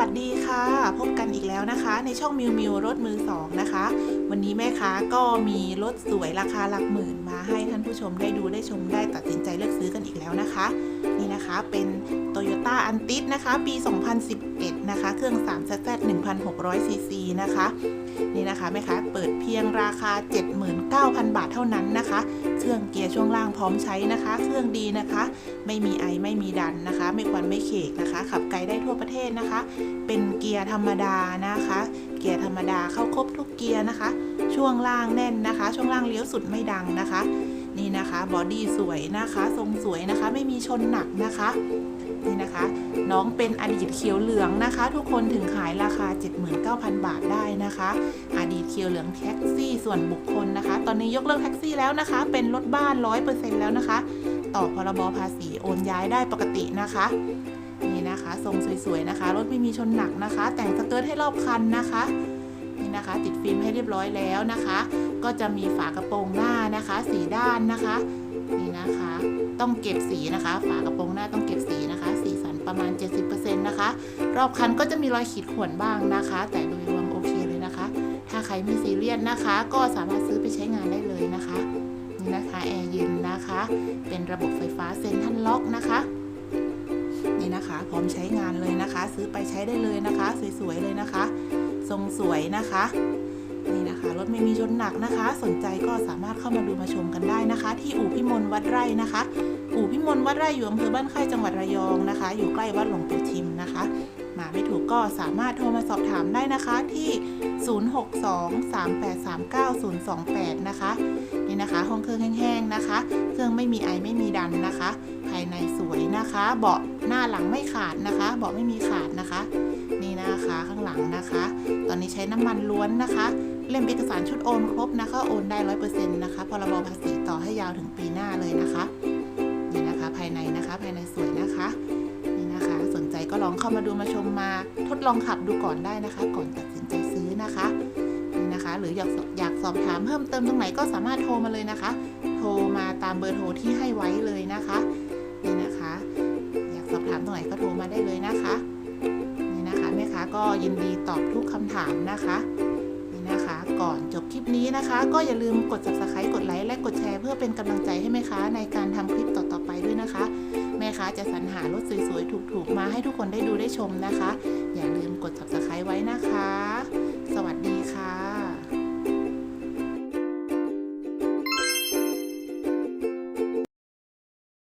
วัสดีค่ะ พบกันอีกแล้วนะคะ ในช่องมิวมิวรถมือสองนะคะ วันนี้แม่ค้าก็มีรถสวยราคาหลักหมื่นมาให้ท่านผู้ชมได้ดูได้ชมได้ตัดสินใจเลือกซื้อกันอีกแล้วนะคะ นะคะ เป็น Toyota a n t i s นะคะ ปี 2011 นะคะ เครื่อง 3ZZ 1,600ซีซีนะคะ นี่นะคะแม่ค้าเปิดเพียงราคา 79,000 บาทเท่านั้นนะคะ เครื่องเกียร์ช่วงล่างพร้อมใช้นะคะ เครื่องดีนะคะ ไม่มีไอไม่มีดันนะคะ ไม่ควันไม่เขกนะคะ ขับไกลได้ทั่วประเทศนะคะ เป็นเกียร์ธรรมดานะคะ เกียร์ธรรมดาเข้าครบทุกเกียร์นะคะ ช่วงล่างแน่นนะคะ ช่วงล่างเลี้ยวสุดไม่ดังนะคะ นี่นะคะบอดี้สวยนะคะ ทรงสวยนะคะ ไม่มีชนหนักนะคะนี่นะคะ น้องเป็นอดีตเขียวเหลืองนะคะ ทุกคนถึงขายราคา 79,000 บาทได้นะคะ อดีตเขียวเหลืองแท็กซี่ส่วนบุคคลนะคะ ตอนนี้ยกเลิกแท็กซี่แล้วนะคะ เป็นรถบ้าน 100%แล้วนะคะ ต่อพรบภาษีโอนย้ายได้ปกตินะคะนี่นะคะ ทรงสวยๆนะคะ รถไม่มีชนหนักนะคะ แต่งสเกิร์ตให้รอบคันนะคะ นี่นะคะ ติดฟิล์มให้เรียบร้อยแล้วนะคะ ก็จะมีฝากระโปรงหน้านะคะสีด้านนะคะนี่นะคะ ต้องเก็บสีนะคะ ฝากระโปรงหน้าต้องเก็บสีนะคะ สีสันประมาณ 70%นะคะ รอบคันก็จะมีรอยขีดข่วนบ้างนะคะ แต่โดยรวมโอเคเลยนะคะ ถ้าใครไม่ซีเรียสนะคะ ก็สามารถซื้อไปใช้งานได้เลยนะคะนี่นะคะแอร์เย็นนะคะ เป็นระบบไฟฟ้าเซ็นทรัลล็อกนะคะนี่นะคะ พร้อมใช้งานเลยนะคะ ซื้อไปใช้ได้เลยนะคะ สวยๆเลยนะคะ ทรงสวยนะคะ นี่นะคะรถไม่มีชนหนักนะคะ สนใจก็สามารถเข้ามาดูมาชมกันได้นะคะ ที่อู่พิมลวัดไร่นะคะ อู่พิมลวัดไร่อยู่อำเภอบ้านค่ายจังหวัดระยองนะคะ อยู่ใกล้วัดหลวงปู่ทิมนะคะ มาไม่ถูกก็สามารถโทรมาสอบถามได้นะคะที่ 0623839028 นะคะนี่นะคะห้องเครื่องแห้งๆนะคะ เครื่องไม่มีไอไม่มีดันนะคะ ภายในสวยนะคะ เบาะหน้าหลังไม่ขาดนะคะ เบาะไม่มีขาดนะคะ นี่นะคะข้างหลังนะคะ ตอนนี้ใช้น้ำมันล้วนนะคะ เล่มเอกสารชุดโอนครบนะคะ โอนได้ร้อยเปอร์เซ็นต์นะคะพรบภาษีต่อให้ยาวถึงปีหน้าเลยนะคะ นี่นะคะภายในนะคะภายในสวยนะคะนี่นะคะ สนใจก็ลองเข้ามาดูมาชมมาทดลองขับดูก่อนได้นะคะ ก่อนตัดสินใจซื้อนะคะนี่นะคะ หรืออยากอบอยากสอบถามเพิ่มเติมตรงไหนก็สามารถโทรมาเลยนะคะ โทรมาตามเบอร์โทรที่ให้ไว้เลยนะคะนี่นะคะ อยากสอบถามตรงไหนก็โทรมาได้เลยนะคะ ก็ยินดีตอบทุกคำถามนะคะนี่นะคะ ก่อนจบคลิปนี้นะคะ ก็อย่าลืมกด subscribe กดไลค์และกดแชร์เพื่อเป็นกำลังใจให้แม่ค้าในการทำคลิปต่อๆไปด้วยนะคะ แม่ค้าจะสรรหารถสวยๆถูกๆมาให้ทุกคนได้ดูได้ชมนะคะ อย่าลืมกด subscribe ไว้นะคะ สวัสดีค่ะ